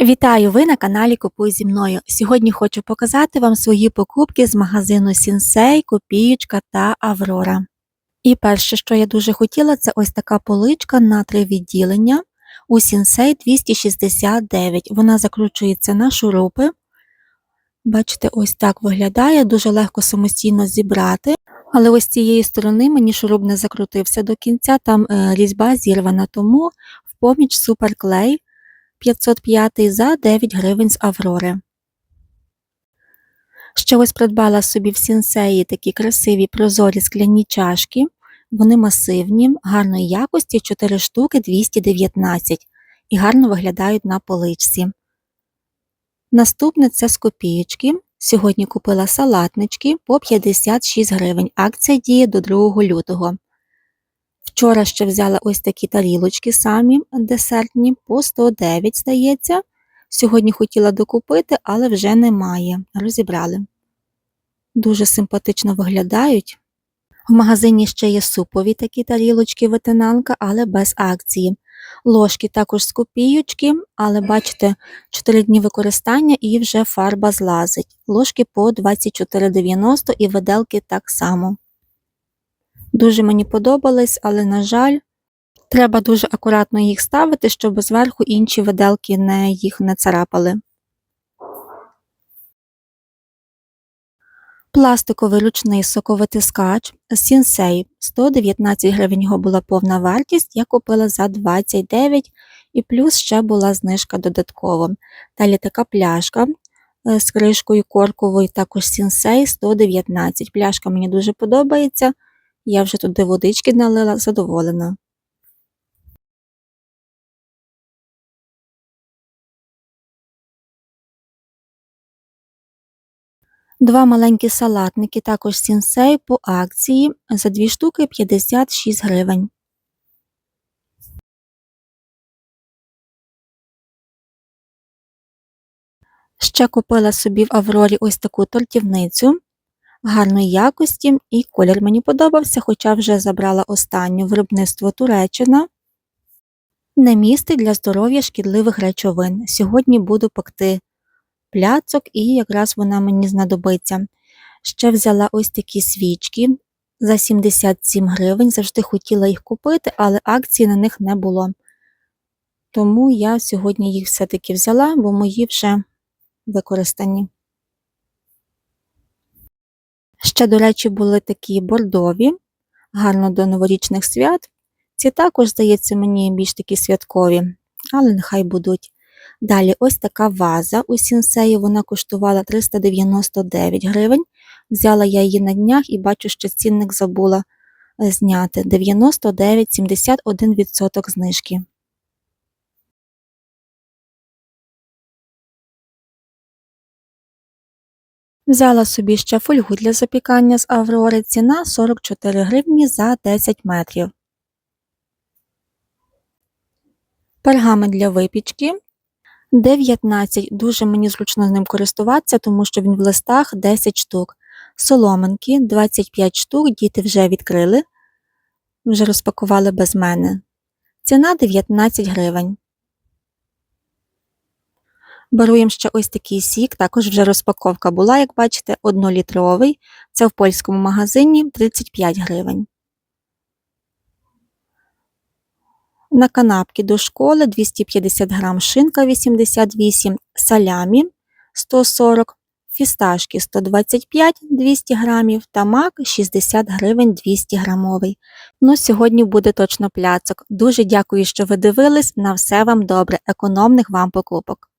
Вітаю! Ви на каналі Купуй зі мною. Сьогодні хочу показати вам свої покупки з магазину Сінсей, Копієчка та Аврора. І перше, що я дуже хотіла, це ось така поличка на три відділення у Сінсей 269. Вона закручується на шурупи. Бачите, ось так виглядає, дуже легко самостійно зібрати. Але ось з цієї сторони мені шуруп не закрутився до кінця, там е, різьба зірвана, тому в поміч суперклей 505 за 9 гривень з Аврори. Ще ось придбала собі в сінсеї такі красиві прозорі скляні чашки. Вони масивні, гарної якості 4 штуки 219 і гарно виглядають на поличці. Наступне це з. Сьогодні купила салатнички по 56 гривень. Акція діє до 2 лютого. Вчора ще взяла ось такі тарілочки самі десертні по 109, здається. Сьогодні хотіла докупити, але вже немає. Розібрали. Дуже симпатично виглядають. В магазині ще є супові такі тарілочки ветенанка, але без акції. Ложки також з копійочки, але бачите, 4 дні використання і вже фарба злазить. Ложки по 24,90 і виделки так само. Дуже мені подобались, але, на жаль, треба дуже акуратно їх ставити, щоб зверху інші виделки не, їх не царапали. Пластиковий ручний соковитискач Сінсей 119 гривень його була повна вартість, я купила за 29 і плюс ще була знижка додатково. Далі така пляшка е, з кришкою корковою, також Сінсей 119. Пляшка мені дуже подобається. Я вже туди водички налила, задоволена. Два маленькі салатники, також сінсей по акції за дві штуки 56 гривень. Ще купила собі в Аврорі ось таку тортівницю гарної якості, і колір мені подобався, хоча вже забрала останню виробництво Туреччина. Не містить для здоров'я шкідливих речовин. Сьогодні буду пекти пляцок, і якраз вона мені знадобиться. Ще взяла ось такі свічки за 77 гривень. Завжди хотіла їх купити, але акції на них не було. Тому я сьогодні їх все-таки взяла, бо мої вже використані. Ще, до речі, були такі бордові, гарно до новорічних свят. Ці також, здається, мені більш такі святкові, але нехай будуть. Далі ось така ваза у сінсеї, вона коштувала 399 гривень. Взяла я її на днях і бачу, що цінник забула е, зняти 99,71% знижки. Взяла собі ще фольгу для запікання з Аврори, ціна 44 гривні за 10 метрів. Пергамент для випічки 19. Дуже мені зручно з ним користуватися, тому що він в листах 10 штук. Соломинки 25 штук, діти вже відкрили, вже розпакували без мене. Ціна 19 гривень. Беру їм ще ось такий сік, також вже розпаковка була, як бачите, 1-літровий. Це в польському магазині 35 гривень. На канапки до школи 250 грам шинка 88, салямі 140, фісташки 125 200 грамів та мак 60 гривень 200 грамовий. Ну, сьогодні буде точно пляцок. Дуже дякую, що ви дивились. На все вам добре, економних вам покупок.